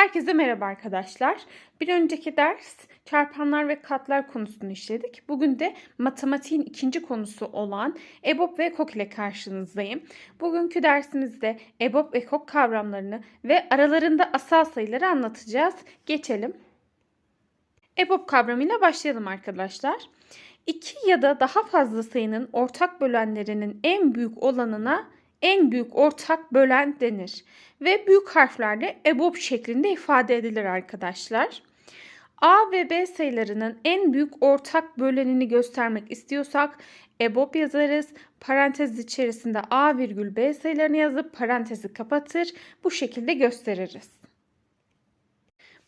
Herkese merhaba arkadaşlar. Bir önceki ders çarpanlar ve katlar konusunu işledik. Bugün de matematiğin ikinci konusu olan EBOB ve EKOK ile karşınızdayım. Bugünkü dersimizde EBOB ve EKOK kavramlarını ve aralarında asal sayıları anlatacağız. Geçelim. EBOB kavramıyla başlayalım arkadaşlar. İki ya da daha fazla sayının ortak bölenlerinin en büyük olanına en büyük ortak bölen denir ve büyük harflerle EBOB şeklinde ifade edilir arkadaşlar. A ve B sayılarının en büyük ortak bölenini göstermek istiyorsak EBOB yazarız. Parantez içerisinde A virgül B sayılarını yazıp parantezi kapatır. Bu şekilde gösteririz.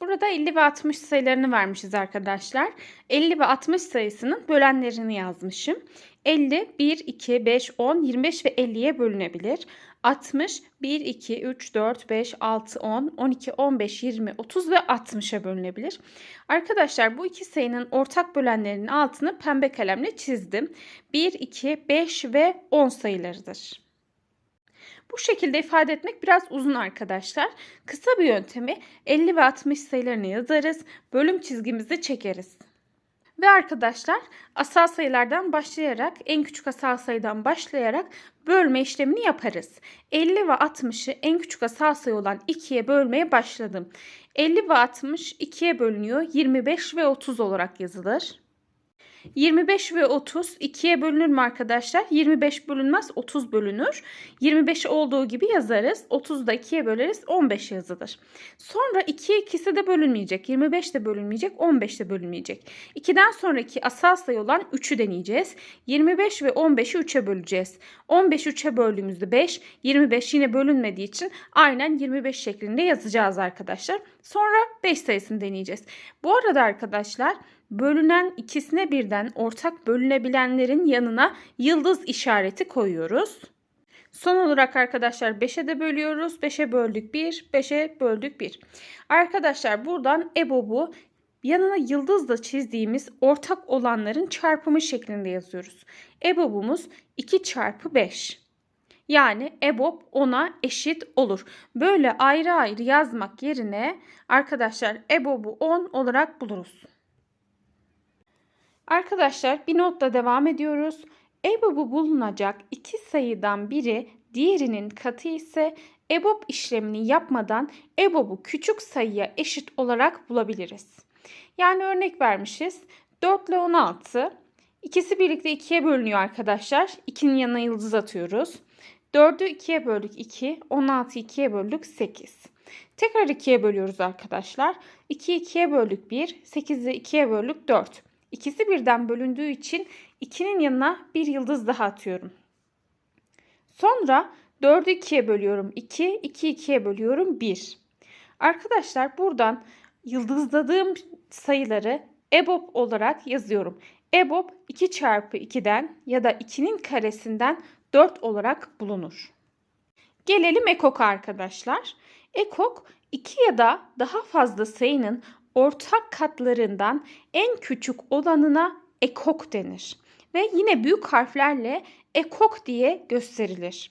Burada 50 ve 60 sayılarını vermişiz arkadaşlar. 50 ve 60 sayısının bölenlerini yazmışım. 50, 1, 2, 5, 10, 25 ve 50'ye bölünebilir. 60, 1, 2, 3, 4, 5, 6, 10, 12, 15, 20, 30 ve 60'a bölünebilir. Arkadaşlar bu iki sayının ortak bölenlerinin altını pembe kalemle çizdim. 1, 2, 5 ve 10 sayılarıdır. Bu şekilde ifade etmek biraz uzun arkadaşlar. Kısa bir yöntemi 50 ve 60 sayılarını yazarız. Bölüm çizgimizi çekeriz. Ve arkadaşlar asal sayılardan başlayarak en küçük asal sayıdan başlayarak bölme işlemini yaparız. 50 ve 60'ı en küçük asal sayı olan 2'ye bölmeye başladım. 50 ve 60 2'ye bölünüyor. 25 ve 30 olarak yazılır. 25 ve 30 2'ye bölünür mü arkadaşlar? 25 bölünmez 30 bölünür. 25 olduğu gibi yazarız. 30 da 2'ye böleriz 15 yazılır. Sonra 2'ye ikisi de bölünmeyecek. 25 de bölünmeyecek 15 de bölünmeyecek. 2'den sonraki asal sayı olan 3'ü deneyeceğiz. 25 ve 15'i 3'e böleceğiz. 15 3'e böldüğümüzde 5. 25 yine bölünmediği için aynen 25 şeklinde yazacağız arkadaşlar. Sonra 5 sayısını deneyeceğiz. Bu arada arkadaşlar bölünen ikisine birden ortak bölünebilenlerin yanına yıldız işareti koyuyoruz. Son olarak arkadaşlar 5'e de bölüyoruz. 5'e böldük 1, 5'e böldük 1. Arkadaşlar buradan EBOB'u yanına yıldızla çizdiğimiz ortak olanların çarpımı şeklinde yazıyoruz. EBOB'umuz 2 çarpı 5. Yani EBOB 10'a eşit olur. Böyle ayrı ayrı yazmak yerine arkadaşlar EBOB'u 10 olarak buluruz. Arkadaşlar bir notla devam ediyoruz. EBOB'u bulunacak iki sayıdan biri diğerinin katı ise EBOB işlemini yapmadan EBOB'u küçük sayıya eşit olarak bulabiliriz. Yani örnek vermişiz. 4 ile 16. İkisi birlikte 2'ye bölünüyor arkadaşlar. 2'nin yanına yıldız atıyoruz. 4'ü 2'ye böldük 2. 16'yı 2'ye böldük 8. Tekrar 2'ye bölüyoruz arkadaşlar. 2'yi 2'ye böldük 1. 8'i 2'ye böldük 4. İkisi birden bölündüğü için 2'nin yanına bir yıldız daha atıyorum. Sonra 4'ü 2'ye bölüyorum 2, 2'yi 2'ye bölüyorum 1. Arkadaşlar buradan yıldızladığım sayıları EBOB olarak yazıyorum. EBOB 2 çarpı 2'den ya da 2'nin karesinden 4 olarak bulunur. Gelelim ekok arkadaşlar. Ekok 2 ya da daha fazla sayının ortak katlarından en küçük olanına ekok denir. Ve yine büyük harflerle ekok diye gösterilir.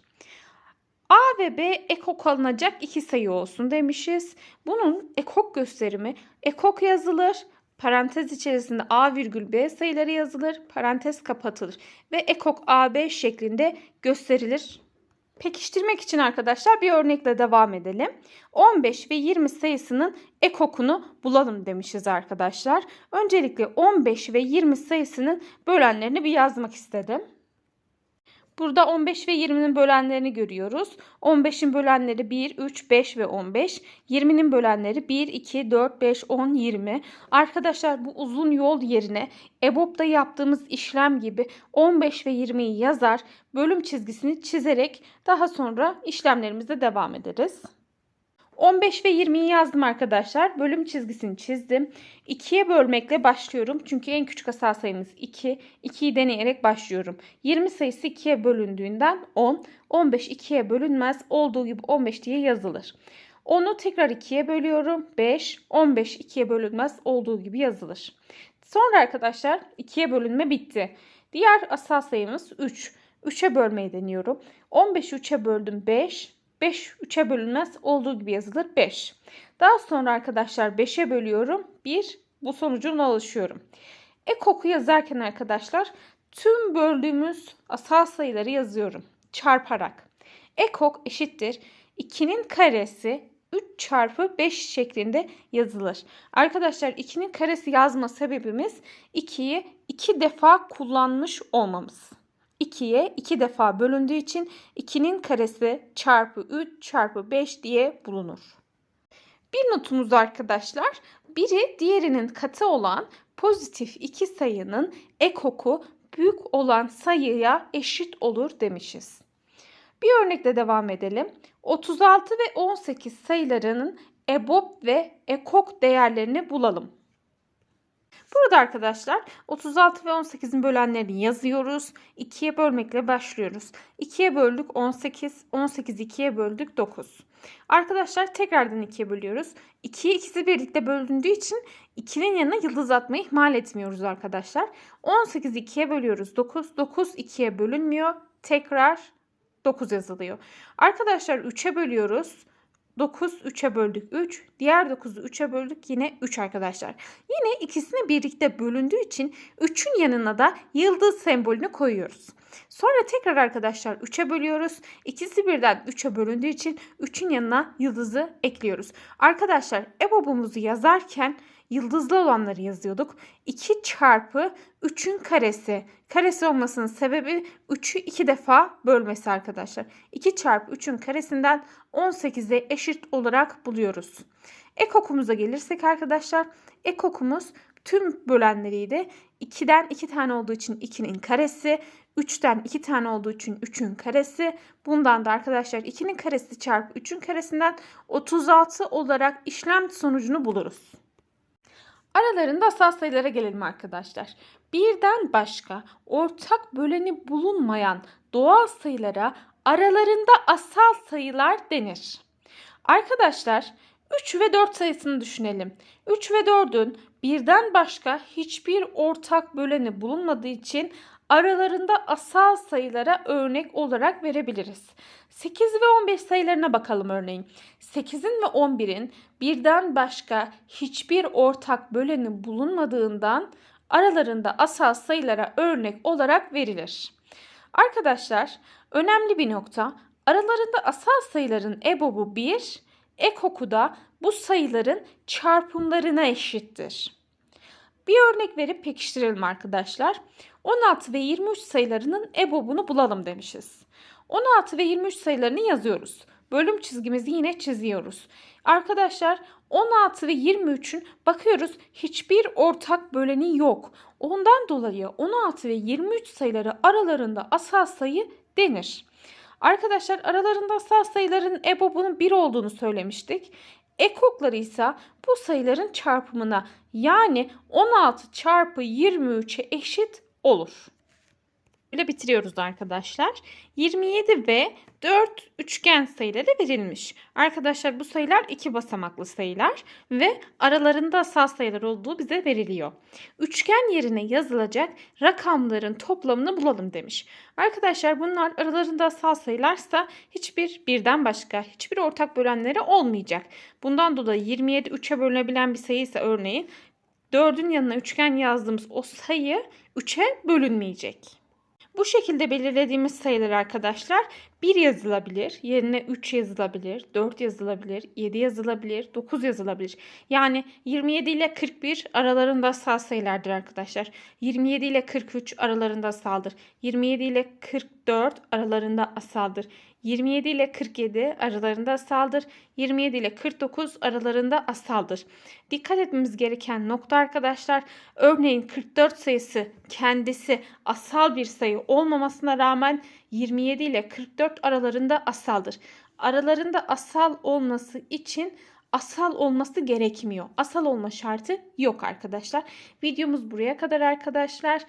A ve B ekok alınacak iki sayı olsun demişiz. Bunun ekok gösterimi ekok yazılır. Parantez içerisinde A virgül B sayıları yazılır. Parantez kapatılır. Ve ekok AB şeklinde gösterilir. Pekiştirmek için arkadaşlar bir örnekle devam edelim. 15 ve 20 sayısının ekokunu bulalım demişiz arkadaşlar. Öncelikle 15 ve 20 sayısının bölenlerini bir yazmak istedim. Burada 15 ve 20'nin bölenlerini görüyoruz. 15'in bölenleri 1, 3, 5 ve 15. 20'nin bölenleri 1, 2, 4, 5, 10, 20. Arkadaşlar bu uzun yol yerine EBOB'da yaptığımız işlem gibi 15 ve 20'yi yazar, bölüm çizgisini çizerek daha sonra işlemlerimize devam ederiz. 15 ve 20'yi yazdım arkadaşlar. Bölüm çizgisini çizdim. 2'ye bölmekle başlıyorum. Çünkü en küçük asal sayımız 2. 2'yi deneyerek başlıyorum. 20 sayısı 2'ye bölündüğünden 10. 15 2'ye bölünmez. Olduğu gibi 15 diye yazılır. 10'u tekrar 2'ye bölüyorum. 5. 15 2'ye bölünmez. Olduğu gibi yazılır. Sonra arkadaşlar 2'ye bölünme bitti. Diğer asal sayımız 3. 3'e bölmeyi deniyorum. 15'i 3'e böldüm 5. 5 3'e bölünmez olduğu gibi yazılır 5. Daha sonra arkadaşlar 5'e bölüyorum. 1 bu sonucuna ulaşıyorum. Ekok'u yazarken arkadaşlar tüm böldüğümüz asal sayıları yazıyorum. Çarparak. Ekok eşittir 2'nin karesi 3 çarpı 5 şeklinde yazılır. Arkadaşlar 2'nin karesi yazma sebebimiz 2'yi 2 defa kullanmış olmamız. 2'ye 2 defa bölündüğü için 2'nin karesi çarpı 3 çarpı 5 diye bulunur. Bir notumuz arkadaşlar biri diğerinin katı olan pozitif iki sayının ekoku büyük olan sayıya eşit olur demişiz. Bir örnekle devam edelim. 36 ve 18 sayılarının EBOB ve EKOK değerlerini bulalım. Burada arkadaşlar 36 ve 18'in bölenlerini yazıyoruz. 2'ye bölmekle başlıyoruz. 2'ye böldük 18, 18 2'ye böldük 9. Arkadaşlar tekrardan 2'ye bölüyoruz. 2'ye ikisi birlikte bölündüğü için 2'nin yanına yıldız atmayı ihmal etmiyoruz arkadaşlar. 18 2'ye bölüyoruz 9. 9 2'ye bölünmüyor. Tekrar 9 yazılıyor. Arkadaşlar 3'e bölüyoruz. 9 3'e böldük 3. Diğer 9'u 3'e böldük yine 3 arkadaşlar. Yine ikisini birlikte bölündüğü için 3'ün yanına da yıldız sembolünü koyuyoruz. Sonra tekrar arkadaşlar 3'e bölüyoruz. İkisi birden 3'e bölündüğü için 3'ün yanına yıldızı ekliyoruz. Arkadaşlar EBOB'umuzu yazarken yıldızlı olanları yazıyorduk. 2 çarpı 3'ün karesi. Karesi olmasının sebebi 3'ü 2 defa bölmesi arkadaşlar. 2 çarpı 3'ün karesinden 18'e eşit olarak buluyoruz. Ekokumuza gelirsek arkadaşlar ekokumuz tüm bölenleriydi. 2'den 2 tane olduğu için 2'nin karesi. 3'ten 2 tane olduğu için 3'ün karesi. Bundan da arkadaşlar 2'nin karesi çarpı 3'ün karesinden 36 olarak işlem sonucunu buluruz. Aralarında asal sayılara gelelim arkadaşlar. Birden başka ortak böleni bulunmayan doğal sayılara aralarında asal sayılar denir. Arkadaşlar 3 ve 4 sayısını düşünelim. 3 ve 4'ün birden başka hiçbir ortak böleni bulunmadığı için aralarında asal sayılara örnek olarak verebiliriz. 8 ve 15 sayılarına bakalım örneğin. 8'in ve 11'in birden başka hiçbir ortak böleni bulunmadığından aralarında asal sayılara örnek olarak verilir. Arkadaşlar önemli bir nokta aralarında asal sayıların EBOB'u 1, EKOK'u da bu sayıların çarpımlarına eşittir. Bir örnek verip pekiştirelim arkadaşlar. 16 ve 23 sayılarının EBOB'unu bulalım demişiz. 16 ve 23 sayılarını yazıyoruz. Bölüm çizgimizi yine çiziyoruz. Arkadaşlar 16 ve 23'ün bakıyoruz hiçbir ortak böleni yok. Ondan dolayı 16 ve 23 sayıları aralarında asal sayı denir. Arkadaşlar aralarında asal sayıların EBOB'unun 1 olduğunu söylemiştik. Ekokları ise bu sayıların çarpımına yani 16 çarpı 23'e eşit olur. Böyle bitiriyoruz arkadaşlar. 27 ve 4 üçgen sayıları verilmiş. Arkadaşlar bu sayılar iki basamaklı sayılar ve aralarında asal sayılar olduğu bize veriliyor. Üçgen yerine yazılacak rakamların toplamını bulalım demiş. Arkadaşlar bunlar aralarında asal sayılarsa hiçbir birden başka hiçbir ortak bölenleri olmayacak. Bundan dolayı 27 3'e bölünebilen bir sayı ise örneğin 4'ün yanına üçgen yazdığımız o sayı 3'e bölünmeyecek. Bu şekilde belirlediğimiz sayılar arkadaşlar 1 yazılabilir, yerine 3 yazılabilir, 4 yazılabilir, 7 yazılabilir, 9 yazılabilir. Yani 27 ile 41 aralarında asal sayılardır arkadaşlar. 27 ile 43 aralarında asaldır. 27 ile 44 aralarında asaldır. 27 ile 47 aralarında asaldır. 27 ile 49 aralarında asaldır. Dikkat etmemiz gereken nokta arkadaşlar. Örneğin 44 sayısı kendisi asal bir sayı olmamasına rağmen 27 ile 44 aralarında asaldır. Aralarında asal olması için asal olması gerekmiyor. Asal olma şartı yok arkadaşlar. Videomuz buraya kadar arkadaşlar.